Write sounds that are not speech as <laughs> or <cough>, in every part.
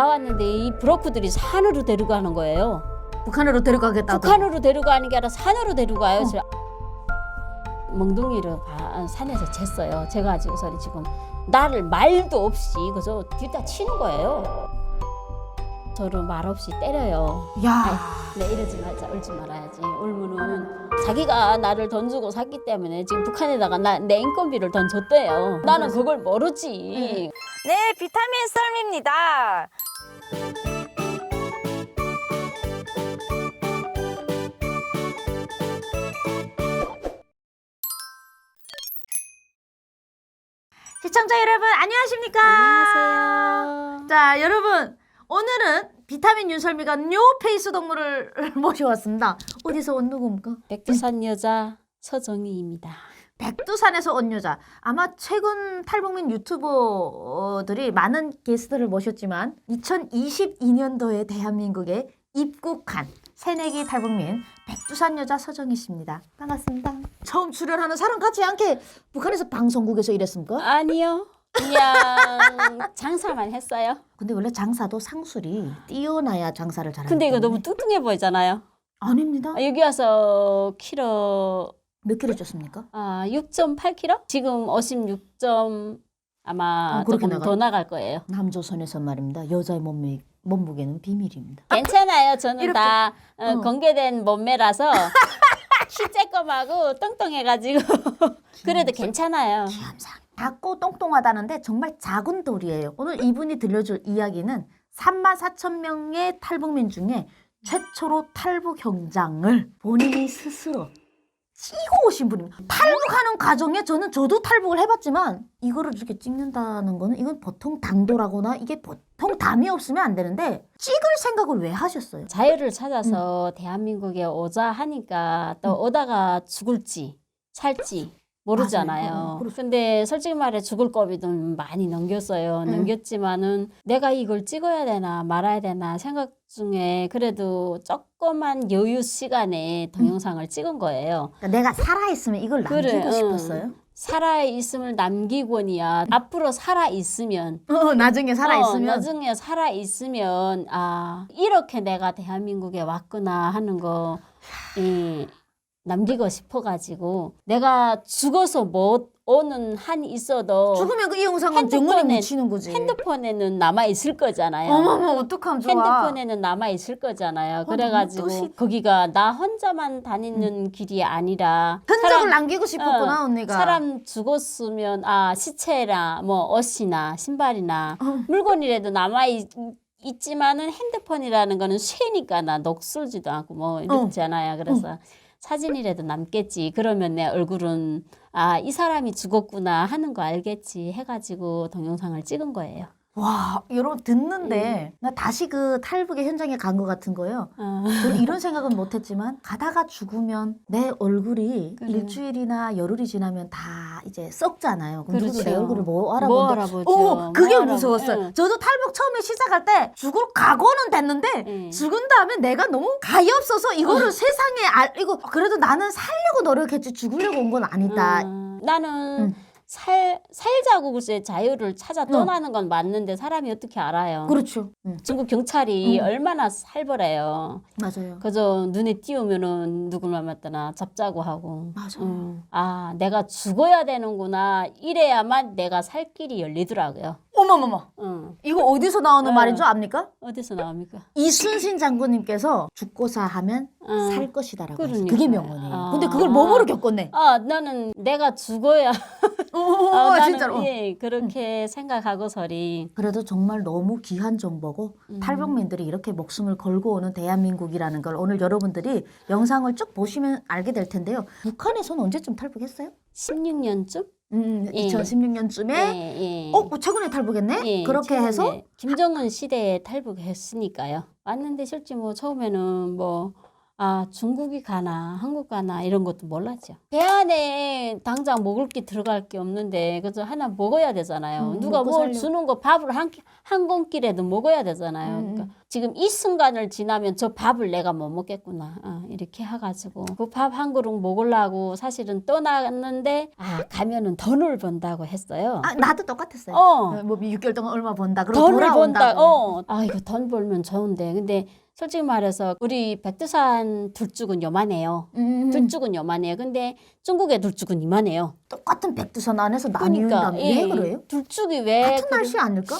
나왔는데 이 브로커들이 산으로 데려가는 거예요. 북한으로 데려가겠다고. 북한으로 데려가는 게 아니라 산으로 데려가요. 어. 저 멍둥이를 바- 산에서 쟀어요. 제가 지고서 지금 나를 말도 없이 그저 뒤다 치는 거예요. 저를 말 없이 때려요. 야. 네 이러지 말자 울지 말아야지 울면은 자기가 나를 돈 주고 샀기 때문에 지금 북한에다가 나, 내 인건비를 돈 줬대요. 나는 그걸 모르지. 네, 비타민 썰입니다. 시청자 여러분 안녕하십니까? 안녕하세요. 자, 여러분 오늘은 비타민 윤설미가 뉴페이스 동물을 <laughs> 모셔왔습니다. 어디서 온 누굽니까? 백두산 여자 서정희입니다. 백두산에서 온 여자. 아마 최근 탈북민 유튜버들이 많은 게스트를 모셨지만 2022년도에 대한민국에 입국한 새내기 탈북민 백두산 여자 서정희 씨입니다. 반갑습니다. 처음 출연하는 사람 같지 않게 북한에서 방송국에서 일했습니까? 아니요. 그냥 장사만 했어요. 근데 원래 장사도 상술이 뛰어나야 장사를 잘하는 근데 이거 너무 뚱뚱해 보이잖아요. 아닙니다. 아, 여기 와서 키로 몇 킬로 쪘습니까? 아, 6.8kg? 지금 56점 아마 어, 그렇게 조금? 더 나갈 거예요. 남조선에서 말입니다. 여자의 몸매, 몸무게는 비밀입니다. 괜찮아요. 저는 이렇게. 다 어, 어. 공개된 몸매라서 <laughs> 키 쬐끔하고 뚱뚱해가지고 그래도 괜찮아요. 기암상. 작고 똥똥하다는데 정말 작은 돌이에요. 오늘 이분이 들려줄 이야기는 3만 4천 명의 탈북민 중에 최초로 탈북 현장을 본인이 스스로 찍어 오신 분입니다. 탈북하는 과정에 저는 저도 탈북을 해봤지만 이거를 이렇게 찍는다는 거는 이건 보통 당도라거나 이게 보통 담이 없으면 안 되는데 찍을 생각을 왜 하셨어요? 자유를 찾아서 대한민국에 오자 하니까 또 음. 오다가 죽을지 살지 모르잖아요. 그렇죠. 근데 솔직히 말해 죽을 고비도 많이 넘겼어요. 음. 넘겼지만은 내가 이걸 찍어야 되나 말아야 되나 생각 중에 그래도 조그만 여유 시간에 동영상을 찍은 거예요. 그러니까 내가 살아있으면 이걸 남기고 그래, 응. 싶었어요. 살아 있음을 남기곤이야. 앞으로 살아 있으면 어, 나중에 살아있으면 어, 나중에 살아 있으면 아 이렇게 내가 대한민국에 왔구나 하는 거 이, 남기고 싶어가지고 내가 죽어서 못 오는 한이 있어도 죽으면 그이 영상은 핸드폰에- 영원히 묻히는 거지. 핸드폰에는 남아 있을 거잖아요. 어머머 어떡하면 좋아. 핸드폰에는 남아 있을 거잖아요. 너무 그래가지고 또 거기가 나 혼자만 다니는 길이 아니라 흔적을 사람- 남기고 싶었구나 어, 언니가. 사람 죽었으면 아 시체나 뭐 옷이나 신발이나 어. 물건이라도 남아 있, 있지만은 핸드폰이라는 거는 쇠니까 나 녹슬지도 않고 뭐 이렇잖아요. 그래서 사진이라도 남겠지. 그러면 내 얼굴은 아 이 사람이 죽었구나 하는 거 알겠지 해가지고 동영상을 찍은 거예요. 와 여러분 듣는데 음. 나 다시 그 탈북의 현장에 간 것 같은 거예요. 어. 저는 이런 생각은 못했지만 가다가 죽으면 내 얼굴이 그래. 일주일이나 열흘이 지나면 다 이제 썩잖아요. 그럼 누구도 내 그렇죠. 얼굴을 뭐 뭐 알아본다. 알아보죠. 오, 그게 뭐 무서웠어요. 응. 저도 탈북 처음에 시작할 때 죽을 각오는 됐는데 응. 죽은 다음에 내가 너무 가엾어서 이거를 세상에 알 이거 그래도 나는 살려고 노력했지 죽으려고 온 건 아니다. 음, 나는 음. 살 살자고 글쎄 자유를 찾아 떠나는 건 맞는데 사람이 어떻게 알아요? 그렇죠. 응, 중국 경찰이 음. 얼마나 살벌해요. 맞아요. 그저 눈에 띄우면은 누굴 만났다나 잡자고 하고. 맞아요. 음, 아 내가 죽어야 되는구나 이래야만 내가 살 길이 열리더라고요. 어머머머. 응. 이거 어디서 나오는 응. 말인 줄 압니까? 어디서 나옵니까? 이순신 장군님께서 죽고사 하면 응. 살 것이다라고. 그러니까요. 그게 명언이에요. 아. 근데 그걸 몸으로 겪었네. 아 나는 내가 죽어야 오, 어, 나는 진짜로. 예, 그렇게 생각하고서리 그래도 정말 너무 귀한 정보고 음. 탈북민들이 이렇게 목숨을 걸고 오는 대한민국이라는 걸 오늘 여러분들이 영상을 쭉 보시면 알게 될 텐데요. 북한에서는 언제쯤 탈북했어요? 16년쯤? 음, 예. 2016년쯤에 예, 예. 어 최근에 탈북했네. 예, 그렇게 최근에 해서 김정은 시대에 탈북했으니까요. 왔는데 실제 뭐 처음에는 뭐 아 중국이 가나 한국 가나 이런 것도 몰랐죠. 배 안에 당장 먹을 게 들어갈 게 없는데 그저 하나 먹어야 되잖아요. 음, 누가 뭘 살려고. 주는 거 밥을 한, 한 공기라도 먹어야 되잖아요. 음, 그러니까 지금 이 순간을 지나면 저 밥을 내가 못 먹겠구나. 어, 이렇게 해가지고 그 밥 한 그릇 먹으려고 사실은 떠났는데 아 가면은 돈을 번다고 했어요. 아, 나도 똑같았어요. 어. 뭐 6개월 동안 얼마 번다. 그럼 돈을 돌아온다고. 번다. 어. 아 이거 돈 벌면 좋은데. 근데 솔직히 말해서 우리 백두산 둘쭉은 요만해요. 음, 둘쭉은 요만해요. 근데 중국의 둘쭉은 이만해요. 똑같은 백두산 안에서 그러니까 나뉘는다면 왜 예, 그래요? 둘쭉이 왜 같은 그래- 날씨 아닐까?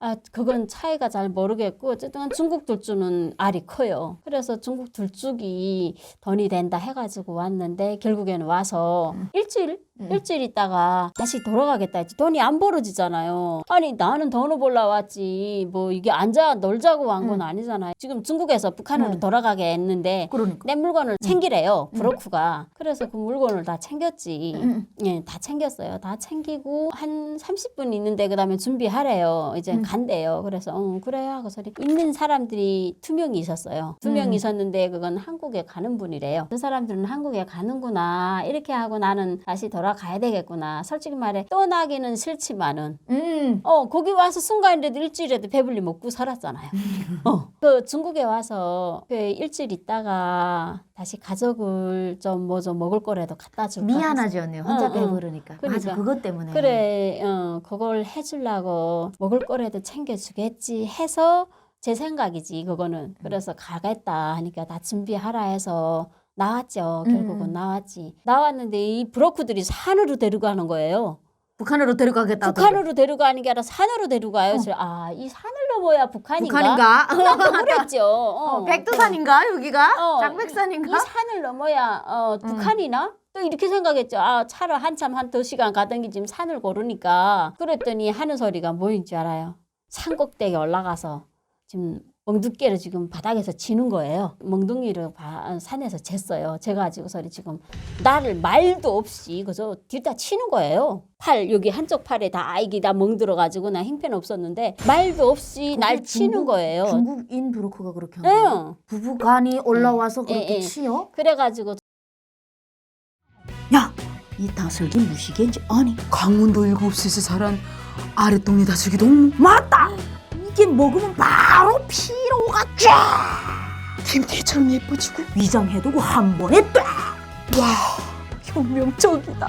아 그건 차이가 잘 모르겠고 어쨌든 중국 둘쭉은 알이 커요. 그래서 중국 둘쭉이 돈이 된다 해가지고 왔는데 결국에는 와서 일주일 음. 일주일 있다가 다시 돌아가겠다 했지. 돈이 안 벌어지잖아요. 아니 나는 돈을 벌러 왔지. 뭐 이게 앉아 놀자고 간건 음. 아니잖아요. 지금 중국에서 북한으로 음. 돌아가게 했는데 그러니까. 내 물건을 챙기래요. 음. 브로크가. 그래서 그 물건을 다 챙겼지. 음. 예, 다 챙겼어요. 다 챙기고 한 30분 있는데 그다음에 준비하래요. 이제 음. 간대요. 그래서 어, 그래 하고 소리 있는 사람들이 두 명이 있었어요. 두 명이 음. 있었는데 그건 한국에 가는 분이래요. 그 사람들은 한국에 가는구나. 이렇게 하고 나는 다시 돌아 가야 되겠구나. 솔직히 말해 떠나기는 싫지만은 음. 어 거기 와서 순간이라도 일주일에도 배불리 먹고 살았잖아요. 어, 그 중국에 와서 그 일주일 있다가 다시 가족을 좀 뭐 좀 먹을 거라도 갖다 줄까. 미안하지 언니 혼자 어, 어. 배부르니까. 맞아 그러니까. 그것 때문에. 그래, 어, 그걸 해주려고 먹을 거라도 챙겨주겠지 해서 제 생각이지, 그거는. 그래서 가겠다 하니까 다 준비하라 해서 나왔죠. 결국은 음. 나왔지. 나왔는데 이 브로커들이 산으로 데려가는 거예요. 북한으로 데려가겠다. 북한으로 데려가는 게 아니라 산으로 데려가요. 그래서 아, 이 산을 넘어야 북한인가? 북한인가? 나 <laughs> 그랬죠. 어, 어, 백두산인가 여기가? 어, 장백산인가? 이 산을 넘어야 어, 북한이나? 또 이렇게 생각했죠. 아, 차로 한참 한 두 시간 가던 게 지금 산을 고르니까. 그랬더니 하는 소리가 뭐인 줄 알아요? 산 꼭대기 올라가서 지금 멍두깨를 지금 바닥에서 치는 거예요. 멍둥이를 바- 산에서 쟀어요. 제가 지고 소리 지금 나를 말도 없이 그저 뒤다 치는 거예요. 팔 여기 한쪽 팔에 다 이게 다 멍들어 가지고 나 형편 없었는데 말도 없이 날 치는 중국- 거예요. 중국인 브로커가 그렇게 한 거예요. 응. 부부간이 올라와서 예, 그렇게 예. 치요? 그래가지고 야, 이 다슬기 무시개인지 아니 강원도 일곱시에서 자란 아랫동네 다슬기 너무 맞다. 이게 먹으면 바로 피로가 쫙 김태희처럼 예뻐지고 위장해두고 한 번에 딱. 와 혁명적이다.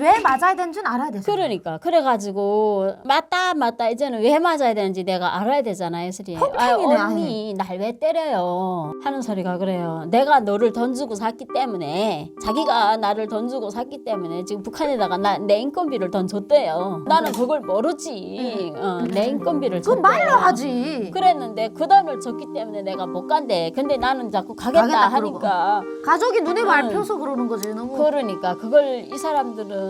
왜 맞아야 되는지 는 알아야 되죠. 그러니까 그래가지고 맞다 맞다 이제는 왜 맞아야 되는지 내가 알아야 되잖아요 예슬이 아 펑펑이네, 언니 날 왜 때려요 하는 소리가 그래요 내가 너를 돈 주고 샀기 때문에 자기가 나를 돈 주고 샀기 때문에 지금 북한에다가 나, 내 인건비를 돈 줬대요 나는 그걸 모르지 어, 내 인건비를 그건 줬대요 말로 하지. 그랬는데 그 돈을 줬기 때문에 내가 못 간대 근데 나는 자꾸 가겠다 가겠다 그러고. 하니까 가족이 눈에 응. 밟혀서 그러는 거지. 너무. 그러니까 그걸 이 사람들은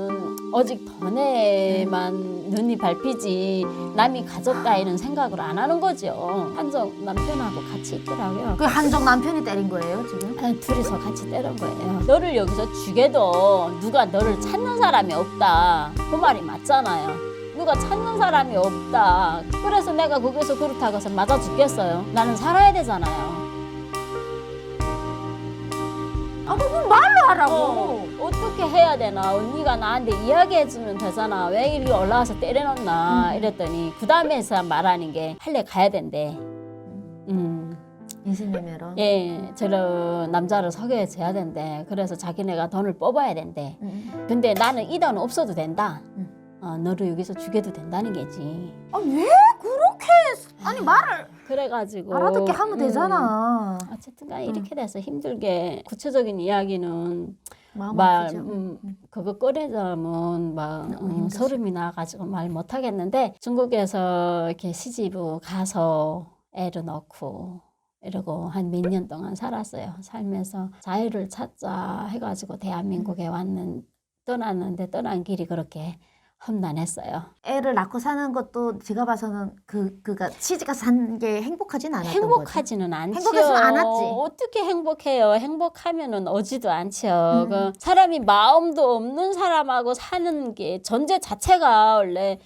오직 돈에만 눈이 밟히지 남이 가족 따위는 생각을 안 하는 거죠. 한정 남편하고 같이 있더라고요. 그 한정 남편이 때린 거예요 지금? 아, 둘이서 같이 때린 거예요. 너를 여기서 죽여도 누가 너를 찾는 사람이 없다. 그 말이 맞잖아요. 누가 찾는 사람이 없다. 그래서 내가 거기서 그렇다고 해서 맞아 죽겠어요. 나는 살아야 되잖아요. 아 그건 말로 하라고. 어, 어떻게 해야 되나 언니가 나한테 이야기해주면 되잖아 왜 이리 올라와서 때려놓나 이랬더니 그 다음에서 말하는 게 할래 가야 된대 음, 인신매매로. 예 저런 남자를 소개해 줘야 된대 그래서 자기네가 돈을 뽑아야 된대 음. 근데 나는 이 돈 없어도 된다 음. 어, 너를 여기서 죽여도 된다는 게지 아왜 그렇게? 아니 말을 그래가지고 알아듣게 하면 음, 되잖아. 어쨌든 간 에 이렇게 돼서 힘들게 구체적인 이야기는 마음 말, 아프죠. 음, 그거 꺼내자면 막 너무 음, 힘들죠. 소름이 나가지고 말 못하겠는데 중국에서 이렇게 시집을 가서 애를 낳고 이러고 한 몇 년 동안 살았어요. 살면서 자유를 찾자 해가지고 대한민국에 왔는 떠났는데 떠난 길이 그렇게 험난했어요. 애를 낳고 사는 것도 제가 봐서는 그 그가 시집가 산게 행복하진 않았던. 행복하지는 않죠. 행복하지는 않았지. 어떻게 행복해요? 행복하면은 오지도 않죠. 음. 그 사람이 마음도 없는 사람하고 사는 게 전제 자체가 원래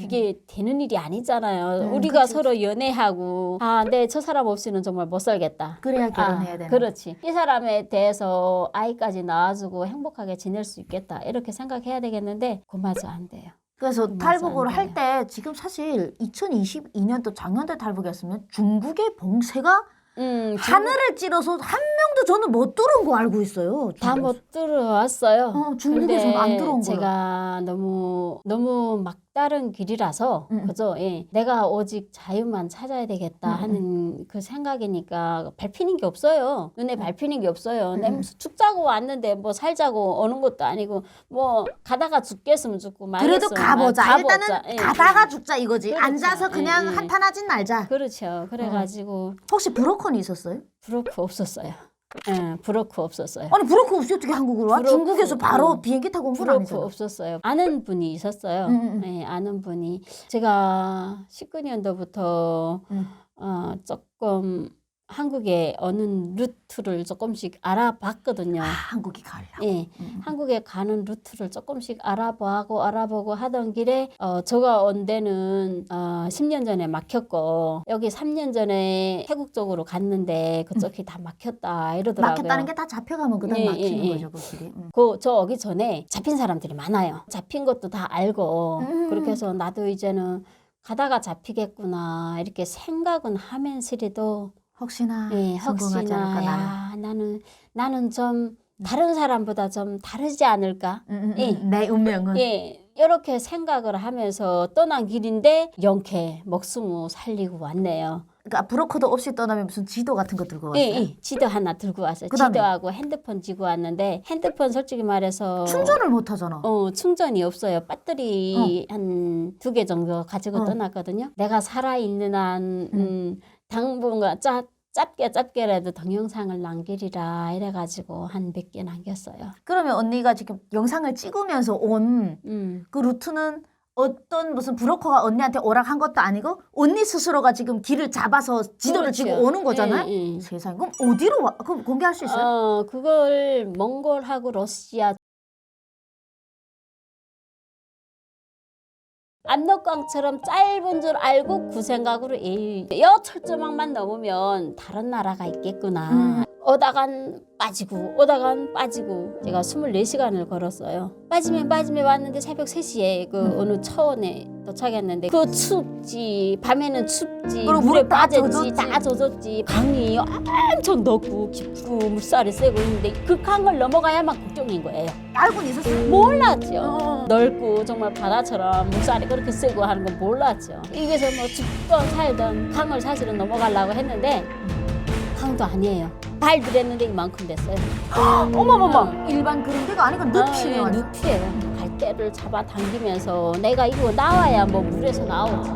그게 되는 일이 아니잖아요. 음, 우리가 그치, 서로 연애하고 아, 네, 저 사람 없이는 정말 못 살겠다. 그래야 결혼해야 아, 되는. 그렇지. 이 사람에 대해서 아이까지 낳아주고 행복하게 지낼 수 있겠다. 이렇게 생각해야 되겠는데 그마저 안 돼요. 그래서 맞아, 탈북을 안할때 지금 사실 2022년도 작년도 탈북이었으면 중국의 봉쇄가 음, 하늘을 찌르서 한 명도 저는 못 들어온 거 알고 있어요. 다 못 들어왔어요. 어, 중국에서는 안 들어온 거예요. 제가 너무 너무 막 다른 길이라서 음, 음. 그죠? 예. 내가 오직 자유만 찾아야 되겠다 음, 음. 하는 그 생각이니까 밟히는 게 없어요. 눈에 밟히는 게 없어요. 음, 내 음. 죽자고 왔는데 뭐 살자고 오는 것도 아니고 뭐 가다가 죽겠으면 죽고 그래도 가보자. 말- 일단은 가보자. 예. 가다가 죽자 이거지. 그렇죠. 앉아서 그냥 예, 예. 한탄하진 말자. 그렇죠. 그래가지고 혹시 브로커는 있었어요? 브로커 없었어요. 예, 브로커 없었어요. 아니 브로커 없이 어떻게 한국으로 와? 브로커, 중국에서 바로 음. 비행기 타고 온건 브로커 아니잖아. 없었어요. 아는 분이 있었어요. 음, 음, 음. 네, 아는 분이 제가 19년도부터 음. 어, 조금 한국에 오는 루트를 조금씩 알아봤거든요. 아, 한국이 가려고. 예, 음. 한국에 가는 루트를 조금씩 알아보고 알아보고 하던 길에 어, 제가 온 데는 어, 10년 전에 막혔고 여기 3년 전에 태국 쪽으로 갔는데 그쪽이 다 막혔다 이러더라고요. 막혔다는 게 다 잡혀가면 그다음 예, 막히는 예, 예. 거죠, 그 길이. 음. 그저 오기 전에 잡힌 사람들이 많아요. 잡힌 것도 다 알고 음. 그렇게 해서 나도 이제는 가다가 잡히겠구나 이렇게 생각은 하면서라도 혹시나 예, 성공하지 않을까 나는. 야 나는 나는 좀 다른 사람보다 좀 다르지 않을까? 음, 음, 예. 음. 내 운명은. 예. 이렇게 생각을 하면서 떠난 길인데 영케 목숨을 살리고 왔네요. 그러니까 브로커도 없이 떠나면 무슨 지도 같은 거 들고 왔어요. 예, 예. 지도 하나 들고 왔어요. 그다음에? 지도하고 핸드폰 지고 왔는데 핸드폰 솔직히 말해서 충전을 못 하잖아. 어, 충전이 없어요. 배터리 한 두 개 정도 가지고 어. 떠났거든요. 내가 살아있는 한, 음, 당분간 짜, 짧게 짧게라도 동영상을 남기리라 이래가지고 한 몇 개 남겼어요. 그러면 언니가 지금 영상을 찍으면서 온 그 음. 루트는 어떤 무슨 브로커가 언니한테 오락한 것도 아니고 언니 스스로가 지금 길을 잡아서 지도를 그렇죠. 지고 오는 거잖아요. 예, 예. 세상 그럼 어디로 와? 그럼 공개할 수 있어요? 어, 그걸 몽골하고 러시아 압록강처럼 짧은 줄 알고 그 생각으로 에이, 여 철조망만 넘으면 다른 나라가 있겠구나. 음. 오다간 빠지고 오다간 빠지고 제가 24시간을 걸었어요. 빠지면 빠지면 왔는데 새벽 3시에 그 음. 어느 처원에 도착했는데 그 춥지 밤에는 춥지 그리고 물에 물에 다 빠졌지 젖었지. 다 젖었지 강이 엄청 넓고 깊고 물살이 세고 있는데 그 강을 넘어가야만 걱정인 거예요. 알고는 있었어요. 몰랐죠. 어. 넓고 정말 바다처럼 물살이 그렇게 세고 하는 건 몰랐죠. 여기서 뭐 죽던 살던 강을 사실은 넘어가려고 했는데 강도 아니에요. 발 들였는데 이만큼 됐어요. 어머머머 일반 그런 데가 아니고 늪이네 아, 예. 늪이에요. 갈대를 잡아 당기면서 내가 이거 나와야 뭐 물에서 나오지.